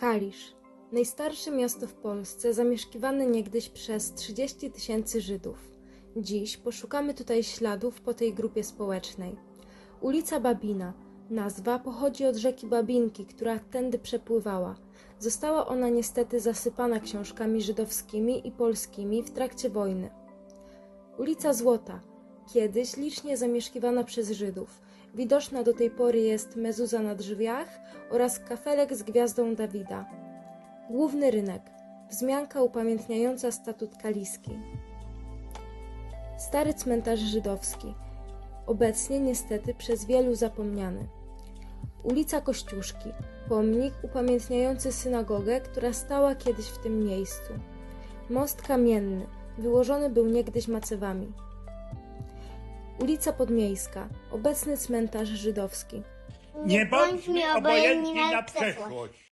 Kalisz. Najstarsze miasto w Polsce, zamieszkiwane niegdyś przez 30 tysięcy Żydów. Dziś poszukamy tutaj śladów po tej grupie społecznej. Ulica Babina. Nazwa pochodzi od rzeki Babinki, która tędy przepływała. Została ona niestety zasypana książkami żydowskimi i polskimi w trakcie wojny. Ulica Złota. Kiedyś licznie zamieszkiwana przez Żydów. Widoczna do tej pory jest mezuza na drzwiach oraz kafelek z gwiazdą Dawida. Główny rynek. Wzmianka upamiętniająca statut kaliski. Stary cmentarz żydowski. Obecnie niestety przez wielu zapomniany. Ulica Kościuszki. Pomnik upamiętniający synagogę, która stała kiedyś w tym miejscu. Most kamienny. Wyłożony był niegdyś macewami. Ulica Podmiejska. Obecny cmentarz żydowski. Nie bądźmy obojętni na przeszłość.